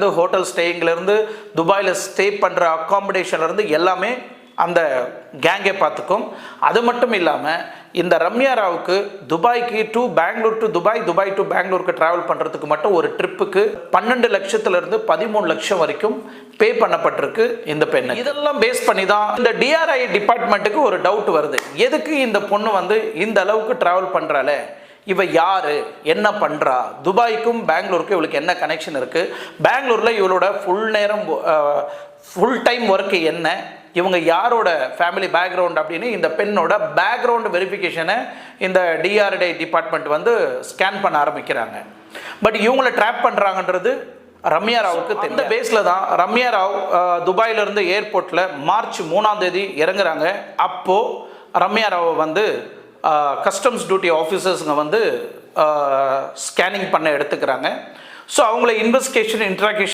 இருந்து ஹோட்டல் ஸ்டேயிங்லேருந்து துபாயில் ஸ்டே பண்ணுற அக்காமடேஷன்லேருந்து எல்லாமே அந்த கேங்கே பார்த்துக்கும். அது மட்டும் இல்லாமல் இந்த ரம்யா ராவுக்கு துபாய்க்கு to Bengaluru to Dubai Dubai to பெங்களூருக்கு ட்ராவல் பண்ணுறதுக்கு மட்டும் ஒரு ட்ரிப்புக்கு பன்னெண்டு லட்சத்துலேருந்து பதிமூணு லட்சம் வரைக்கும் பே பண்ணப்பட்டிருக்கு இந்த பெண்ணு. இதெல்லாம் பேஸ் பண்ணி தான் இந்த டிஆர்ஐ டிபார்ட்மெண்ட்டுக்கு ஒரு டவுட் வருது. எதுக்கு இந்த பொண்ணு வந்து இந்த அளவுக்கு ட்ராவல் பண்ணுறாளே இவ யாரு? என்ன பண்றா? துபாய்க்கும் பெங்களூருக்கும் இவளுக்கு என்ன கனெக்ஷன் இருக்கு? பெங்களூர்ல இவளோட ஃபுல் நேரம் ஃபுல் டைம் ஒர்க் என்ன? இவங்க யாரோட ஃபேமிலி பேக்ரவுண்ட் அப்படின்னு இந்த பெண்ணோட பேக்ரவுண்ட் வெரிஃபிகேஷனை இந்த டிஆர்டை டிபார்ட்மெண்ட் வந்து ஸ்கேன் பண்ண ஆரம்பிக்கிறாங்க. பட் இவங்கள ட்ராப் பண்ணுறாங்கன்றது ரம்யா ராவுக்கு. இந்த பேஸில் தான் ரம்யா ராவ் அஹ், துபாயில இருந்து ஏர்போர்ட்டில் மார்ச் மூணாம் தேதி இறங்குறாங்க. அப்போது ரம்யா ராவை வந்து கஸ்டம்ஸ் டியூட்டி ஆஃபீஸர்ஸுங்க வந்து ஸ்கேனிங் பண்ண எடுத்துக்கிறாங்க. ஸோ அவங்கள இன்வெஸ்டிகேஷன் இன்ட்ராகேஷன்